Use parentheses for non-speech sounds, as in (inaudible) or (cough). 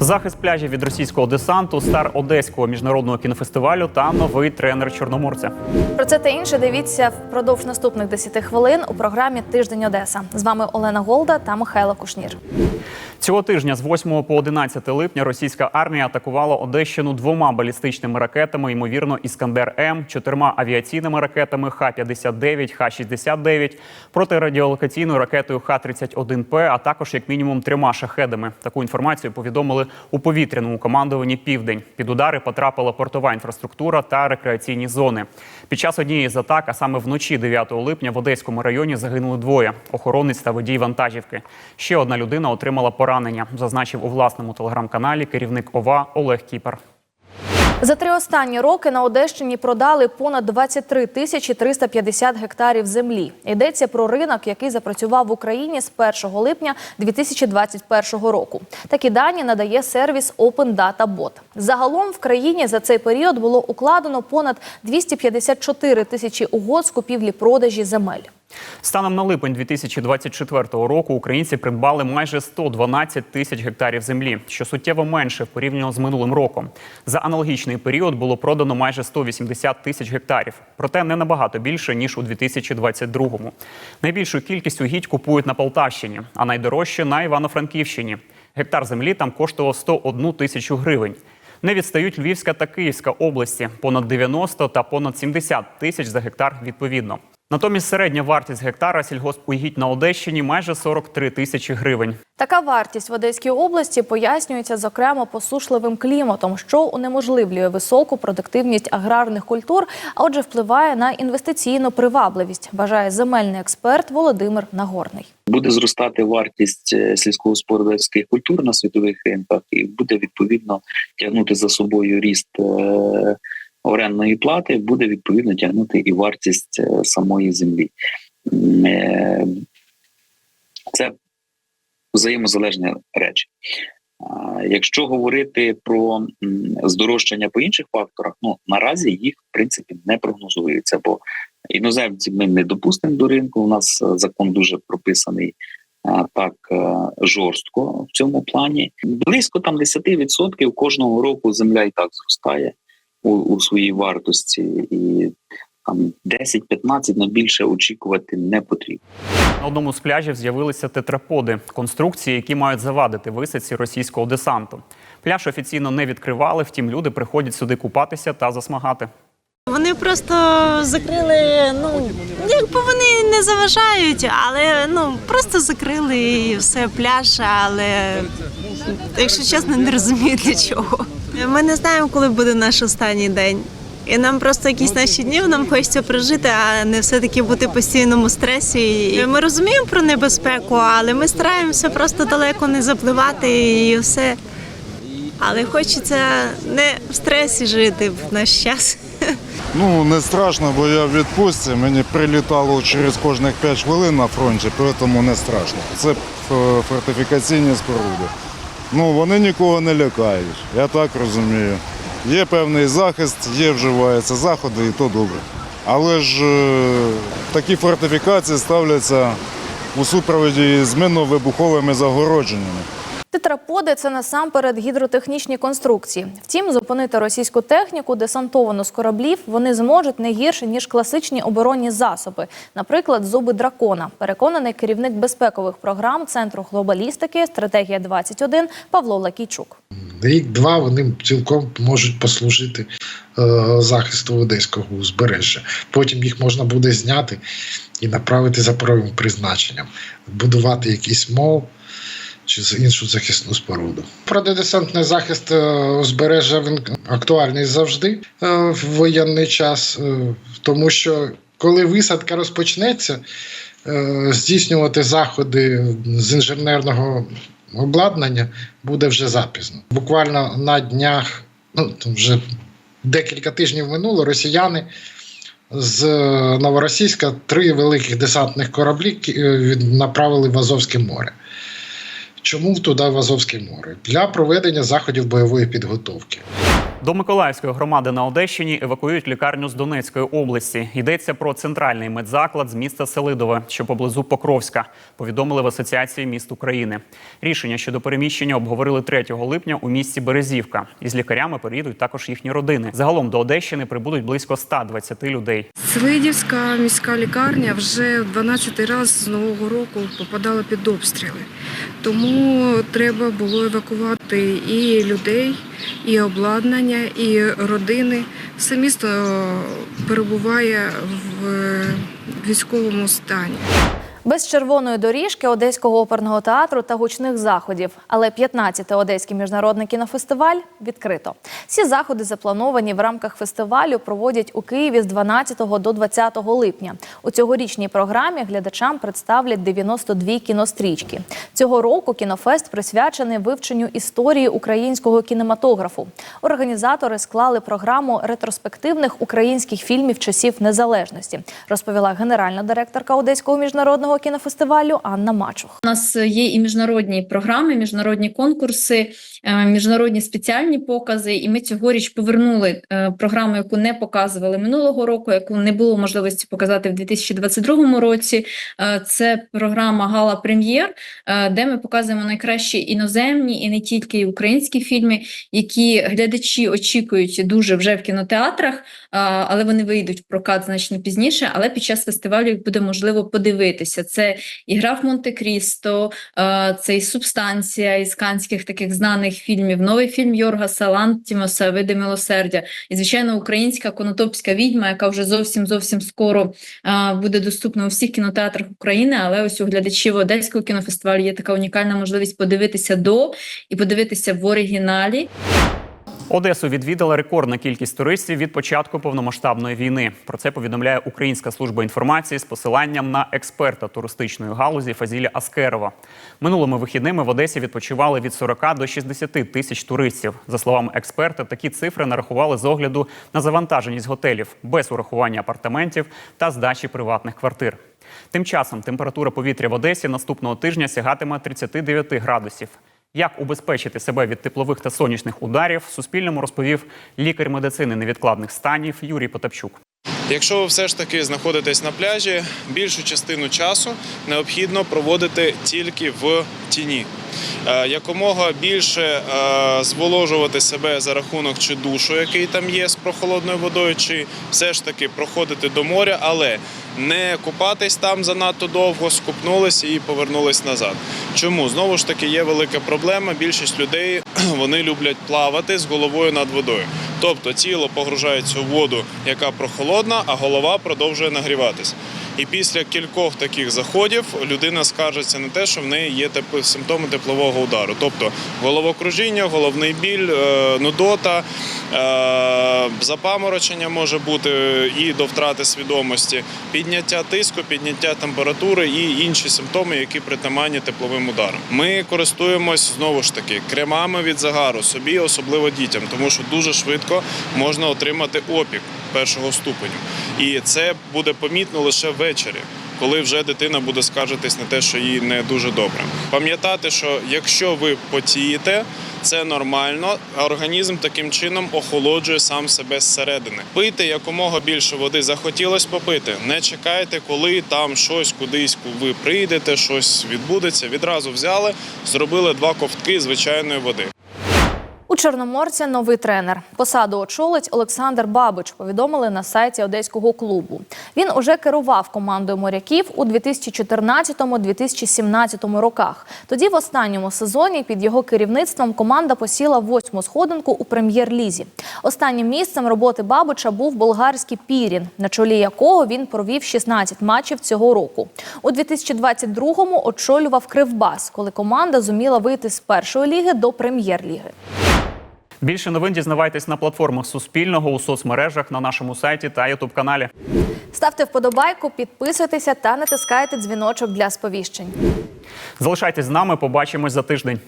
Захист пляжів від російського десанту, стар одеського міжнародного кінофестивалю та новий тренер чорноморця. Про це та інше дивіться впродовж наступних 10 хвилин у програмі Тиждень Одеса. З вами Олена Голда та Михайло Кушнір. Цього тижня з 8 по 11 липня російська армія атакувала Одещину двома балістичними ракетами, ймовірно, Іскандер М, чотирма авіаційними ракетами Х-59, Х-69, протирадіолокаційною ракетою Х-31П, а також як мінімум трьома шахедами. Таку інформацію повідомили у повітряному командуванні Південь. Під удари потрапила портова інфраструктура та рекреаційні зони. Під час однієї з атак, а саме вночі 9 липня, в Одеському районі загинули двоє охоронець та водій вантажівки. Ще одна людина отримала поранення, зазначив у власному телеграм-каналі керівник ОВА Олег Кіпер. За три останні роки на Одещині продали понад 23 тисячі 350 гектарів землі. Йдеться про ринок, який запрацював в Україні з 1 липня 2021 року. Такі дані надає сервіс Open Data Bot. Загалом в країні за цей період було укладено понад 254 тисячі угод з купівлі-продажі земель. Станом на липень 2024 року українці придбали майже 112 тисяч гектарів землі, що суттєво менше порівняно з минулим роком. За аналогічний період було продано майже 180 тисяч гектарів, проте не набагато більше ніж у 2022-му. Найбільшу кількість угідь купують на Полтавщині, а найдорожче на Івано-Франківщині. Гектар землі там коштував 101 тисячу гривень. Не відстають Львівська та Київська області понад 90 та понад 70 тисяч за гектар відповідно. Натомість середня вартість гектара сільгоспугідь на Одещині майже 43 тисячі гривень. Така вартість в Одеській області пояснюється зокрема посушливим кліматом, що унеможливлює високу продуктивність аграрних культур, а отже, впливає на інвестиційну привабливість, вважає земельний експерт Володимир Нагорний. буде зростати вартість е, сільськогосподарських культур на світових ринках, і буде відповідно тягнути за собою ріст е, орендної плати, буде відповідно тягнути і вартість е, самої землі. Е, Це взаємозалежні речі. Якщо говорити про здорожчання по інших факторах, ну наразі їх в принципі не прогнозується, бо іноземців ми не допустимо до ринку. У нас е, закон дуже прописаний так жорстко в цьому плані. Близько там 10% кожного року земля і так зростає у, у своїй вартості, і там 10-15 на більше очікувати не потрібно. На одному з пляжів з'явилися тетраподи конструкції, які мають завадити висадці російського десанту. Пляж офіційно не відкривали, втім люди приходять сюди купатися та засмагати. Вони просто закрили, ну якби вони не заважають, але ну просто закрили і все пляж, але якщо чесно, не розумію для чого. Ми не знаємо, коли буде наш останній день. І нам просто якісь наші дні нам хочеться прожити, а не все-таки бути в постійному стресі. І Ми розуміємо про небезпеку, але ми стараємося просто далеко не запливати і все. Але хочеться не в стресі жити в наш час. Ну, не страшно, бо я в відпустці. Мені прилітало через кожних 5 хвилин на фронті, тому не страшно. Це фортифікаційні споруди. Ну, вони нікого не лякають, я так розумію. Є певний захист, є вживаються заходи, і то добре. Але ж е, такі фортифікації ставляться у супроводі з минно-вибуховими загородженнями. Тетраподи це насамперед гідротехнічні конструкції. Втім, зупинити російську техніку, десантовану з кораблів, вони зможуть не гірше ніж класичні оборонні засоби, наприклад, зуби дракона. Переконаний керівник безпекових програм центру глобалістики стратегія 21 Павло Лакійчук. Рік-два вони цілком можуть послужити е, захисту одеського узбережжя. Потім їх можна буде зняти і направити за правим призначенням, будувати якийсь мол чи з- іншу захисну споруду. Протидесантний захист е, узбережжя він актуальний завжди е, в воєнний час, е, тому що коли висадка розпочнеться, здійснювати заходи з інженерного обладнання буде вже запізно. Буквально на днях, ну вже декілька тижнів минуло, росіяни з Новоросійська три великих десантних кораблі направили в Азовське море. Чому туди в Азовське море? Для проведення заходів бойової підготовки. До Миколаївської громади на Одещині евакуюють лікарню з Донецької області. Йдеться про центральний медзаклад з міста Селидове, що поблизу Покровська. Повідомили в Асоціації міст України. Рішення щодо переміщення обговорили 3 липня у місті Березівка. Із лікарями переїдуть також їхні родини. Загалом до Одещини прибудуть близько 120 людей. Свидівська міська лікарня вже 12 раз з нового року попадала під обстріли. Тому треба було евакувати і людей, і обладнання, і родини. Все місто перебуває в військовому стані. Без червоної доріжки Одеського оперного театру та гучних заходів. Але 15-й Одеський міжнародний кінофестиваль відкрито. Всі заходи заплановані в рамках фестивалю проводять у Києві з 12 до 20 липня. У цьогорічній програмі глядачам представлять 92 кінострічки. Цього року кінофест присвячений вивченню історії українського кінематографу. Організатори склали програму ретроспективних українських фільмів часів незалежності, розповіла генеральна директорка Одеського міжнародного кінофестивалю Анна Мачух. У нас є і міжнародні програми, міжнародні конкурси, е, міжнародні спеціальні покази. І ми цьогоріч повернули е, програму, яку не показували минулого року, яку не було можливості показати в 2022 році. Е, Це програма Гала Прем'єр, де ми показуємо найкращі іноземні і не тільки українські фільми, які глядачі очікують дуже вже в кінотеатрах, але вони вийдуть в прокат значно пізніше. Але під час фестивалю їх буде можливо подивитися. Це і гра в Монте-Крісто, е, це і субстанція із канських таких знаних фільмів, новий фільм Йоргаса Лантімоса Види милосердя, і звичайно українська конотопська відьма, яка вже зовсім зовсім скоро е, буде доступна у всіх кінотеатрах України. Але ось у глядачів Одеського кінофестивалю є така унікальна можливість подивитися до і подивитися в оригіналі. Одесу відвідала рекордна кількість туристів від початку повномасштабної війни. Про це повідомляє Українська служба інформації з посиланням на експерта туристичної галузі Фазіля Аскерова. Минулими вихідними в Одесі відпочивали від 40 до 60 тисяч туристів. За словами експерта, такі цифри нарахували з огляду на завантаженість готелів без урахування апартаментів та здачі приватних квартир. Тим часом температура повітря в Одесі наступного тижня сягатиме 39 градусів. Як убезпечити себе від теплових та сонячних ударів, Суспільному розповів лікар медицини невідкладних станів Юрій Потапчук. Якщо ви все ж таки знаходитесь на пляжі, більшу частину часу необхідно проводити тільки в тіні. Е, Якомога більше е, зволожувати себе за рахунок чи душу, який там є з прохолодною водою, чи все ж таки проходити до моря, але не купатись там занадто довго, скупнулися і повернулись назад. Чому знову ж таки є велика проблема? Більшість людей (clears throat) вони люблять плавати з головою над водою. Тобто тіло погружається у воду, яка прохолодна, а голова продовжує нагріватись. І після кількох таких заходів людина скаржиться на те, що в неї є симптоми теплового удару, тобто головокружіння, головний біль, е, нудота, е, запаморочення може бути і до втрати свідомості, підняття тиску, підняття температури і інші симптоми, які притаманні тепловим ударом. Ми користуємось знову ж таки кремами від загару, собі, особливо дітям, тому що дуже швидко можна отримати опік першого ступеню. І це буде помітно лише ввечері. Коли вже дитина буде скаржитись на те, що їй не дуже добре, пам'ятати, що якщо ви потієте, це нормально. Організм таким чином охолоджує сам себе зсередини. Пийте якомога більше води. Захотілось попити. Не чекайте, коли там щось кудись ви прийдете, щось відбудеться. Відразу взяли, зробили два ковтки звичайної води. Чорноморця новий тренер. Посаду очолить Олександр Бабич. Повідомили на сайті одеського клубу. Він уже керував командою моряків у 2014-2017 роках. Тоді в останньому сезоні під його керівництвом команда посіла восьму сходинку у прем'єр-лізі. Останнім місцем роботи Бабича був болгарський Пірін, на чолі якого він провів 16 матчів цього року. У 2022-му очолював Кривбас, коли команда зуміла вийти з першої ліги до прем'єр-ліги. Більше новин дізнавайтесь на платформах Суспільного у соцмережах на нашому сайті та Ютуб каналі. Ставте вподобайку, підписуйтеся та натискайте дзвіночок для сповіщень. Залишайтесь з нами. Побачимось за тиждень.